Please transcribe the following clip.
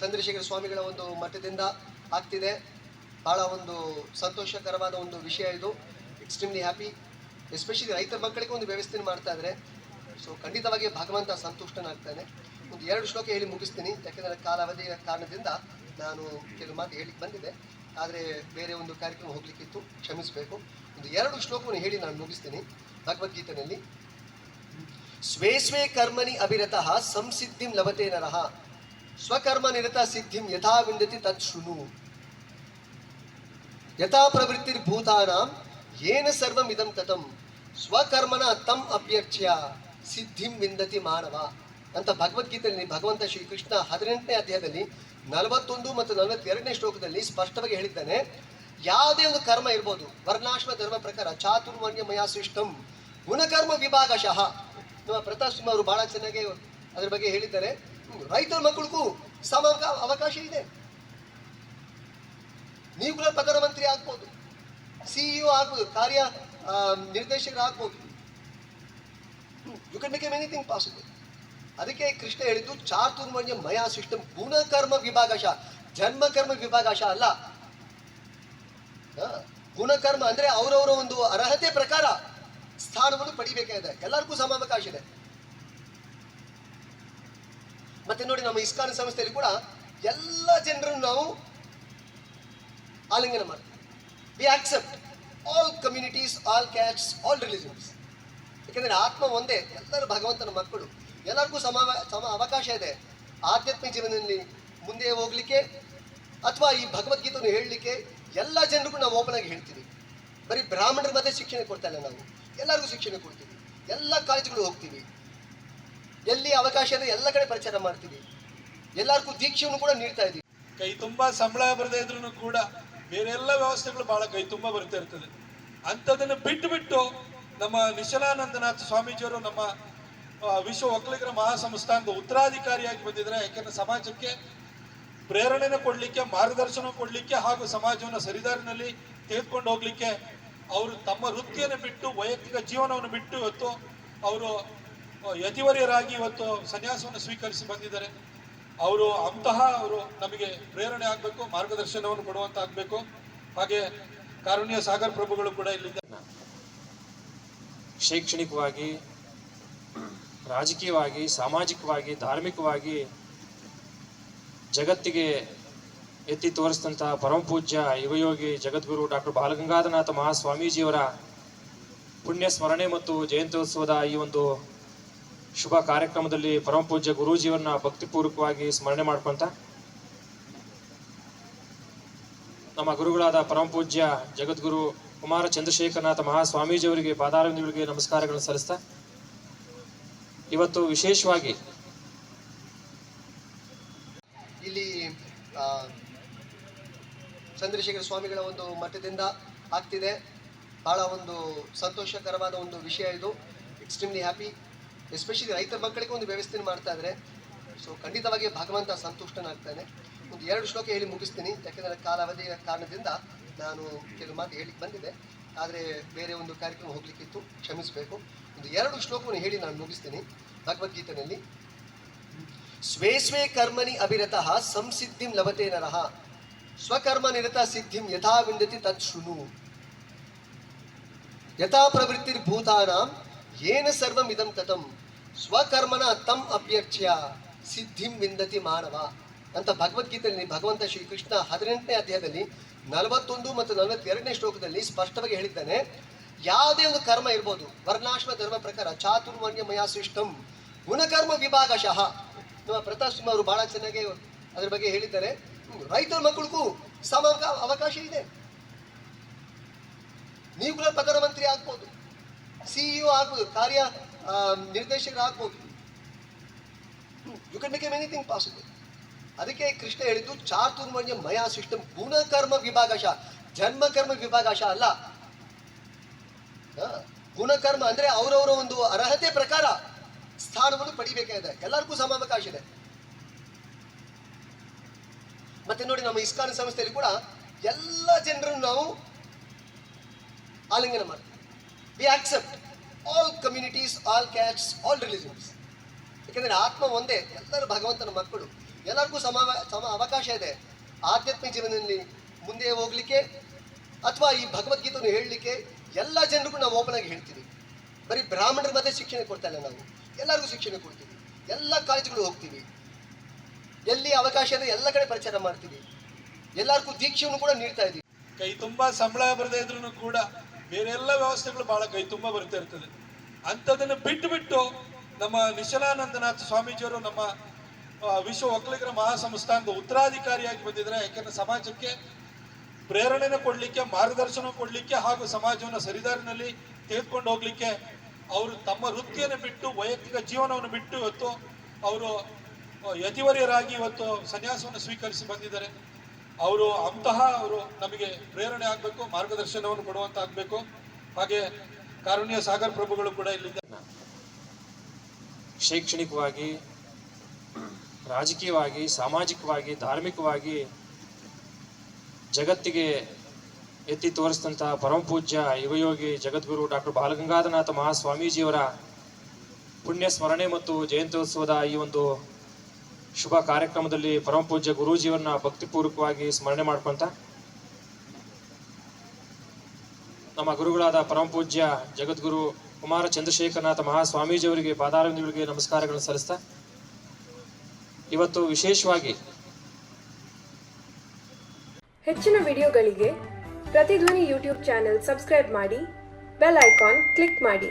ಚಂದ್ರಶೇಖರ ಸ್ವಾಮಿಗಳ ಒಂದು ಮಠದಿಂದ ಆಗ್ತಿದೆ. ಭಾಳ ಒಂದು ಸಂತೋಷಕರವಾದ ಒಂದು ವಿಷಯ ಇದು. ಎಕ್ಸ್ಟ್ರೀಮ್ಲಿ ಹ್ಯಾಪಿ ಎಸ್ಪೆಷಲಿ ರೈತರ ಮಕ್ಕಳಿಗೆ ಒಂದು ವ್ಯವಸ್ಥೆ ಮಾಡ್ತಾ ಇದ್ದಾರೆ ಸೊ ಖಂಡಿತವಾಗಿ ಭಗವಂತ ಸಂತುಷ್ಟನಾಗ್ತಾನೆ. ಒಂದು ಎರಡು ಶ್ಲೋಕ ಹೇಳಿ ಮುಗಿಸ್ತೀನಿ. ಯಾಕೆಂದರೆ ಕಾಲಾವಧಿಯ ಕಾರಣದಿಂದ ನಾನು ಕೆಲವು ಮಾತು ಹೇಳಿಕ್ಕೆ ಬಂದಿದೆ. ಆದರೆ ಬೇರೆ ಒಂದು ಕಾರ್ಯಕ್ರಮ ಹೋಗ್ಲಿಕ್ಕಿತ್ತು. ಕ್ಷಮಿಸಬೇಕು. ಒಂದು ಎರಡು ಶ್ಲೋಕವನ್ನು ಹೇಳಿ ನಾನು ಮುಗಿಸ್ತೀನಿ. ಭಗವದ್ಗೀತೆಯಲ್ಲಿ. ಸ್ವೇ ಸ್ವೇ ಕರ್ಮನಿ ಅಭಿರತಃ ಸಂಸಿದ್ಧಿಂ ಲಭತೆ ನರಹ ಸ್ವಕರ್ಮ ನಿರತ ಸಿದ್ಧಿಂ ಯಥಾ ವಿಂದತಿ ತತ್ ಶೃಣು. ಯಥಾ ಪ್ರವೃತ್ತಿರ್ಭೂತಾನಾಂ ಏನ ಸರ್ವಂ ಇದಂ ತತಂ. ಸ್ವಕರ್ಮನ ತಂ ಅಭ್ಯರ್ಥ್ಯ ಸಿದ್ಧಿಂ ವಿಂದತಿ ಮಾನವ. ಅಂತ ಭಗವದ್ಗೀತೆಯಲ್ಲಿ ಭಗವಂತ ಶ್ರೀಕೃಷ್ಣ ಹದಿನೆಂಟನೇ ಅಧ್ಯಾಯದಲ್ಲಿ ನಲವತ್ತೊಂದು ಮತ್ತು ನಲವತ್ತೆರಡನೇ ಶ್ಲೋಕದಲ್ಲಿ ಸ್ಪಷ್ಟವಾಗಿ ಹೇಳಿದ್ದಾನೆ, ಯಾವುದೇ ಒಂದು ಕರ್ಮ ಇರ್ಬೋದು. ವರ್ಣಾಶ್ರಮ ಧರ್ಮ ಪ್ರಕಾರ ಚಾತುರ್ವರ್ಣ್ಯ ಮಯಾ ಸೃಷ್ಟಂ ಗುಣಕರ್ಮ ವಿಭಾಗಶಃ. ನಮ್ಮ ಪ್ರತಾಪ್ ಸಿಂಹ ಅವರು ಬಹಳ ಚೆನ್ನಾಗಿ ಅದ್ರ ಬಗ್ಗೆ ಹೇಳಿದ್ದಾರೆ. ರೈತರ ಮಕ್ಕಳಿಗೂ ಸಮ ಅವಕಾಶ ಇದೆ. ನೀವು ಕೂಡ ಪ್ರಧಾನಮಂತ್ರಿ ಆಗ್ಬೋದು. ಸಿಇಒ ಆಗ್ಬೋದು ಕಾರ್ಯ ಆ, ನಿರ್ದೇಶಕರು ಆಗ್ಬೋದು you can make anything possible ಅದಕ್ಕೆ ಕೃಷ್ಣ ಹೇಳಿದ್ದು ಚಾತುರ್ಮಣ್ಯ ಮಯಾ ಸಿಸ್ಟಮ್ ಗುಣಕರ್ಮ ವಿಭಾಗಶ. ಜನ್ಮಕರ್ಮ ವಿಭಾಗಶ ಅಲ್ಲ. ಗುಣಕರ್ಮ ಅಂದ್ರೆ ಅವರವರ ಒಂದು ಅರ್ಹತೆ ಪ್ರಕಾರ ಸ್ಥಾನವನ್ನು ಪಡಿಬೇಕಾಗಿದೆ ಎಲ್ಲರಿಗೂ ಸಮಾವಕಾಶ ಇದೆ. ಮತ್ತೆ ನೋಡಿ ನಮ್ಮ ಇಸ್ಕಾನ್ ಸಂಸ್ಥೆಯಲ್ಲಿ ಕೂಡ ಎಲ್ಲ ಜನರನ್ನು ನಾವು ಆಲಿಂಗನ ಮಾಡ್ತೀವಿ. We accept all communities all castes all religions ಯಾಕೆಂದರೆ ಆತ್ಮ ಒಂದೇ, ಎಲ್ಲರೂ ಭಗವಂತನ ಮಕ್ಕಳು. ಎಲ್ಲರಿಗೂ ಸಮ ಸಮ ಅವಕಾಶ ಇದೆ. ಆಧ್ಯಾತ್ಮಿಕ ಜೀವನದಲ್ಲಿ ಮುಂದೆ ಹೋಗ್ಲಿಕ್ಕೆ ಅಥವಾ ಈ ಭಗವದ್ಗೀತೆಯನ್ನು ಹೇಳಲಿಕ್ಕೆ ಎಲ್ಲ ಜನರಿಗೂ ನಾವು ಓಪನ್ ಆಗಿ ಹೇಳ್ತೀವಿ. ಬರೀ ಬ್ರಾಹ್ಮಣರ ಮಧ್ಯೆ ಶಿಕ್ಷಣ ಕೊಡ್ತಾ ಇಲ್ಲ ನಾವು. ಎಲ್ಲರಿಗೂ ಶಿಕ್ಷಣ ಕೊಡ್ತೀವಿ ಎಲ್ಲ ಕಾಲೇಜುಗಳು ಹೋಗ್ತೀವಿ ಎಲ್ಲಿ ಅವಕಾಶ ಇದೆ ಎಲ್ಲ ಕಡೆ ಪ್ರಚಾರ ಮಾಡ್ತೀವಿ ಎಲ್ಲರಿಗೂ ದೀಕ್ಷೆಯನ್ನು ಕೂಡ ನೀಡ್ತಾ ಇದ್ದೀವಿ ಕೈ ತುಂಬಾ ಸಂಬಳ ಬರದೇ ಇದ್ರೂ ಕೂಡ ಬೇರೆ ಎಲ್ಲ ವ್ಯವಸ್ಥೆಗಳು ಬಹಳ ಕೈ ತುಂಬಾ ಬರ್ತಾ ಇರ್ತದೆ. ಅಂಥದನ್ನು ಬಿಟ್ಟು ಬಿಟ್ಟು ನಮ್ಮ ನಿಶಲಾನಂದನಾಥ್ ಸ್ವಾಮೀಜಿಯವರು ನಮ್ಮ ವಿಶ್ವ ಒಕ್ಕಲಿಗರ ಮಹಾಸಂಸ್ಥಾನದ ಉತ್ತರಾಧಿಕಾರಿಯಾಗಿ ಬಂದಿದ್ದಾರೆ. ಯಾಕೆಂದ್ರೆ ಸಮಾಜಕ್ಕೆ ಪ್ರೇರಣೆನ ಕೊಡಲಿಕ್ಕೆ, ಮಾರ್ಗದರ್ಶನ ಕೊಡಲಿಕ್ಕೆ ಹಾಗೂ ಸಮಾಜವನ್ನು ಸರಿದಾರಿನಲ್ಲಿ ತೆಗೆದುಕೊಂಡು ಹೋಗ್ಲಿಕ್ಕೆ ಅವರು ತಮ್ಮ ವೃತ್ತಿಯನ್ನು ಬಿಟ್ಟು ವೈಯಕ್ತಿಕ ಜೀವನವನ್ನು ಬಿಟ್ಟು ಇವತ್ತು ಅವರು ಯತಿವರಿಯರಾಗಿ ಇವತ್ತು ಸನ್ಯಾಸವನ್ನು ಸ್ವೀಕರಿಸಿ ಬಂದಿದ್ದಾರೆ. ಅವರು ಅಂತಹ ಅವರು ನಮಗೆ ಪ್ರೇರಣೆ ಆಗಬೇಕು, ಮಾರ್ಗದರ್ಶನವನ್ನು ಕೊಡುವಂತ ಆಗಬೇಕು ಹಾಗೆ ಕಾರುಣ್ಯ ಸಾಗರ್ ಪ್ರಭುಗಳು ಕೂಡ ಇಲ್ಲಿದ್ದಾರೆ. ಶೈಕ್ಷಣಿಕವಾಗಿ, ರಾಜಕೀಯವಾಗಿ, ಸಾಮಾಜಿಕವಾಗಿ, ಧಾರ್ಮಿಕವಾಗಿ ಜಗತ್ತಿಗೆ ಎತ್ತಿ ತೋರಿಸಿದಂತಹ ಪರಮಪೂಜ್ಯ ಯುವಯೋಗಿ ಜಗದ್ಗುರು ಡಾಕ್ಟರ್ ಬಾಲಗಂಗಾಧರನಾಥ ಮಹಾಸ್ವಾಮೀಜಿಯವರ ಪುಣ್ಯ ಸ್ಮರಣೆ ಮತ್ತು ಜಯಂತ್ಯೋತ್ಸವದ ಈ ಒಂದು ಶುಭ ಕಾರ್ಯಕ್ರಮದಲ್ಲಿ ಪರಮಪೂಜ್ಯ ಗುರೂಜಿಯವರನ್ನ ಭಕ್ತಿಪೂರ್ವಕವಾಗಿ ಸ್ಮರಣೆ ಮಾಡ್ಕೊಂತ ನಮ್ಮ ಗುರುಗಳಾದ ಪರಮ ಪೂಜ್ಯ ಜಗದ್ಗುರು ಕುಮಾರ ಚಂದ್ರಶೇಖರನಾಥ ಮಹಾಸ್ವಾಮೀಜಿಯವರಿಗೆ ಪಾದಾರವಿಂದಗಳಿಗೆ ನಮಸ್ಕಾರಗಳನ್ನು ಸಲ್ಲಿಸ್ತಾ, ಇವತ್ತು ವಿಶೇಷವಾಗಿ ಇಲ್ಲಿ ಆ, ಚಂದ್ರಶೇಖರ ಸ್ವಾಮಿಗಳ ಒಂದು ಮಠದಿಂದ ಆಗ್ತಿದೆ. ಭಾಳ ಒಂದು ಸಂತೋಷಕರವಾದ ಒಂದು ವಿಷಯ ಇದು. ಎಕ್ಸ್ಟ್ರೀಮ್ಲಿ ಹ್ಯಾಪಿ ಎಸ್ಪೆಷಲಿ ರೈತರ ಮಕ್ಕಳಿಗೆ ಒಂದು ವ್ಯವಸ್ಥೆಯನ್ನು ಮಾಡ್ತಾ ಇದ್ದಾರೆ. ಸೊ ಖಂಡಿತವಾಗಿ ಭಗವಂತ ಸಂತುಷ್ಟನಾಗ್ತಾನೆ. ಒಂದು ಎರಡು ಶ್ಲೋಕ ಹೇಳಿ ಮುಗಿಸ್ತೀನಿ. ಯಾಕೆಂದರೆ ಕಾಲಾವಧಿಯ ಕಾರಣದಿಂದ ನಾನು ಕೆಲವು ಮಾತು ಹೇಳಿಕ್ಕೆ ಬಂದಿದೆ. ಆದರೆ ಬೇರೆ ಒಂದು ಕಾರ್ಯಕ್ರಮ ಹೋಗ್ಲಿಕ್ಕಿತ್ತು. ಕ್ಷಮಿಸಬೇಕು. ಒಂದು ಎರಡು ಶ್ಲೋಕವನ್ನು ಹೇಳಿ ನಾನು ಮುಗಿಸ್ತೀನಿ. ಭಗವದ್ಗೀತೆಯಲ್ಲಿ. ಸ್ವೇ ಸ್ವೇ ಕರ್ಮನಿ ಅಭಿರತಃ ಸಂಸಿದ್ಧಿಂ ಲಭತೆ ನರಃ. ಸ್ವಕರ್ಮ ನಿರತ ಸಿದ್ಧಿಂ ಯಥಾ ವಿಂದತಿ ತತ್ ಶೃಣು. ಯಥಾ ಪ್ರವೃತ್ತಿರ್ಭೂತಾನಾಂ ಏನ ಸರ್ವಂ ಇದಂ ತತಂ. ಸ್ವಕರ್ಮನ ತಂ ಅಭ್ಯರ್ಥ್ಯ ಸಿದ್ಧಿಂ ವಿಂದತಿ ಮಾನವ. ಅಂತ ಭಗವದ್ಗೀತೆಯಲ್ಲಿ ಭಗವಂತ ಶ್ರೀಕೃಷ್ಣ ಹದಿನೆಂಟನೇ ಅಧ್ಯಾಯದಲ್ಲಿ ನಲವತ್ತೊಂದು ಮತ್ತು ನಲವತ್ತೆರಡನೇ ಶ್ಲೋಕದಲ್ಲಿ ಸ್ಪಷ್ಟವಾಗಿ ಹೇಳಿದ್ದಾನೆ, ಯಾವುದೇ ಒಂದು ಕರ್ಮ ಇರ್ಬೋದು ವರ್ಣಾಶ್ರಮ ಧರ್ಮ ಪ್ರಕಾರ ಚಾತುರ್ವರ್ಣ್ಯ ಮಯಾ ಸೃಷ್ಟಂ ಗುಣಕರ್ಮ ವಿಭಾಗಶಃ. ನಮ್ಮ ಪ್ರತಾಪ್ ಸಿಂಹ ಅವರು ಬಹಳ ಚೆನ್ನಾಗಿ ಅದ್ರ ಬಗ್ಗೆ ಹೇಳಿದ್ದಾರೆ. ರೈತರ ಮಕ್ಕಳಿಗೂ ಸಮ ಅವಕಾಶ ಇದೆ. ನೀವು ಕೂಡ ಪ್ರಧಾನಮಂತ್ರಿ ಆಗ್ಬೋದು. ಸಿಇಒ ಆಗ್ಬೋದು, ಕಾರ್ಯ ನಿರ್ದೇಶಕ ನಿರ್ದೇಶಕರು ಆಗ್ಬೋದು you can make anything possible ಅದಕ್ಕೆ ಕೃಷ್ಣ ಹೇಳಿದ್ದು ಚಾತುರ್ಮಣ್ಯ ಮಯಾ ಸಿಸ್ಟಮ್ ಗುಣಕರ್ಮ ವಿಭಾಗಶ. ಜನ್ಮಕರ್ಮ ವಿಭಾಗಶ ಅಲ್ಲ. ಗುಣಕರ್ಮ ಅಂದ್ರೆ ಅವರವರ ಒಂದು ಅರ್ಹತೆ ಪ್ರಕಾರ ಸ್ಥಾನವನ್ನು ಪಡಿಬೇಕಾಗಿದೆ. ಎಲ್ಲರಿಗೂ ಸಮಾವಕಾಶ ಇದೆ. ಮತ್ತೆ ನೋಡಿ ನಮ್ಮ ಇಸ್ಕಾನ್ ಸಂಸ್ಥೆಯಲ್ಲಿ ಕೂಡ ಎಲ್ಲ ಜನರನ್ನು ನಾವು ಆಲಿಂಗನ ಮಾಡ್ತೀವಿ. We accept all communities all castes all religions ಯಾಕೆಂದರೆ ಆತ್ಮ ಒಂದೇ, ಎಲ್ಲರೂ ಭಗವಂತನ ಮಕ್ಕಳು. ಎಲ್ಲರಿಗೂ ಸಮ ಸಮ ಅವಕಾಶ ಇದೆ. ಆಧ್ಯಾತ್ಮಿಕ ಜೀವನದಲ್ಲಿ ಮುಂದೆ ಹೋಗ್ಲಿಕ್ಕೆ ಅಥವಾ ಈ ಭಗವದ್ಗೀತೆಯನ್ನು ಹೇಳಲಿಕ್ಕೆ ಎಲ್ಲ ಜನರಿಗೂ ನಾವು ಓಪನ್ ಆಗಿ ಹೇಳ್ತೀವಿ. ಬರೀ ಬ್ರಾಹ್ಮಣರ ಮಧ್ಯೆ ಶಿಕ್ಷಣ ಕೊಡ್ತಾ ಇಲ್ಲ ನಾವು. ಎಲ್ಲರಿಗೂ ಶಿಕ್ಷಣ ಕೊಡ್ತೀವಿ. ಎಲ್ಲ ಕಾಲೇಜುಗಳು ಹೋಗ್ತೀವಿ. ಎಲ್ಲಿ ಅವಕಾಶ ಇದೆ, ಎಲ್ಲ ಕಡೆ ಪ್ರಚಾರ ಮಾಡ್ತೀವಿ. ಎಲ್ಲರಿಗೂ ದೀಕ್ಷೆಯನ್ನು ಕೂಡ ನೀಡ್ತಾ ಇದ್ದೀವಿ ಕೈ ತುಂಬಾ ಸಂಬಳ ಬರದೇ ಇದ್ರು ಕೂಡ ಬೇರೆ ಎಲ್ಲ ವ್ಯವಸ್ಥೆಗಳು ಬಹಳ ಕೈ ತುಂಬಾ ಬರ್ತಾ ಇರ್ತದೆ. ಅಂಥದನ್ನು ಬಿಟ್ಟು ಬಿಟ್ಟು ನಮ್ಮ ನಿಶಲಾನಂದನಾಥ ಸ್ವಾಮೀಜಿಯವರು ನಮ್ಮ ವಿಶ್ವ ಒಕ್ಕಲಿಗರ ಮಹಾಸಂಸ್ಥಾನದ ಉತ್ತರಾಧಿಕಾರಿಯಾಗಿ ಬಂದಿದ್ದಾರೆ. ಯಾಕೆಂದ್ರೆ ಸಮಾಜಕ್ಕೆ ಪ್ರೇರಣೆನ ಕೊಡಲಿಕ್ಕೆ ಮಾರ್ಗದರ್ಶನ ಕೊಡಲಿಕ್ಕೆ ಹಾಗೂ ಸಮಾಜವನ್ನು ಸರಿದಾರಿನಲ್ಲಿ ತೆಗೆದುಕೊಂಡು ಹೋಗ್ಲಿಕ್ಕೆ ಅವರು ತಮ್ಮ ವೃತ್ತಿಯನ್ನು ಬಿಟ್ಟು, ವೈಯಕ್ತಿಕ ಜೀವನವನ್ನು ಬಿಟ್ಟು ಇವತ್ತು ಅವರು ಯತಿವರ್ಯರಾಗಿ ಇವತ್ತು ಸನ್ಯಾಸವನ್ನು ಸ್ವೀಕರಿಸಿ ಬಂದಿದ್ದಾರೆ. ಅವರು ಅಂತಹ ಅವರು ನಮಗೆ ಪ್ರೇರಣೆ ಆಗಬೇಕು, ಮಾರ್ಗದರ್ಶನವನ್ನು ಕೊಡುವಂತ ಆಗಬೇಕು ಹಾಗೆ ಕಾರುಣ್ಯ ಸಾಗರ್ ಪ್ರಭುಗಳು ಕೂಡ ಇಲ್ಲಿದ್ದಾರೆ. ಶೈಕ್ಷಣಿಕವಾಗಿ, ರಾಜಕೀಯವಾಗಿ, ಸಾಮಾಜಿಕವಾಗಿ, ಧಾರ್ಮಿಕವಾಗಿ ಜಗತ್ತಿಗೆ ಎತ್ತಿ ತೋರಿಸಿದಂತಹ ಪರಮ ಪೂಜ್ಯ ಯುವಯೋಗಿ ಜಗದ್ಗುರು ಡಾಕ್ಟರ್ ಬಾಲಗಂಗಾಧರನಾಥ ಮಹಾಸ್ವಾಮೀಜಿಯವರ ಪುಣ್ಯ ಸ್ಮರಣೆ ಮತ್ತು ಜಯಂತ್ಯೋತ್ಸವದ ಈ ಒಂದು ಶುಭ ಕಾರ್ಯಕ್ರಮದಲ್ಲಿ ಪರಮ ಪೂಜ್ಯ ಗುರೂಜಿಯವರನ್ನ ಭಕ್ತಿಪೂರ್ವಕವಾಗಿ ಸ್ಮರಣೆ ಮಾಡ್ಕೊಂತ ನಮ್ಮ ಗುರುಗಳಾದ ಪರಮ ಪೂಜ್ಯ ಜಗದ್ಗುರು ಕುಮಾರ ಚಂದ್ರಶೇಖರನಾಥ ಮಹಾಸ್ವಾಮೀಜಿಯವರಿಗೆ ಪಾದಾರವಿಂದಗಳಿಗೆ ನಮಸ್ಕಾರಗಳನ್ನು ಸಲ್ಲಿಸ್ತಾ, ಇವತ್ತು ವಿಶೇಷವಾಗಿ ಹೆಚ್ಚಿನ ವಿಡಿಯೋಗಳಿಗೆ ಪ್ರತಿಧ್ವನಿ ಯೂಟ್ಯೂಬ್ ಚಾನೆಲ್ ಸಬ್ಸ್ಕ್ರೈಬ್ ಮಾಡಿ, ಬೆಲ್ ಐಕಾನ್ ಕ್ಲಿಕ್ ಮಾಡಿ.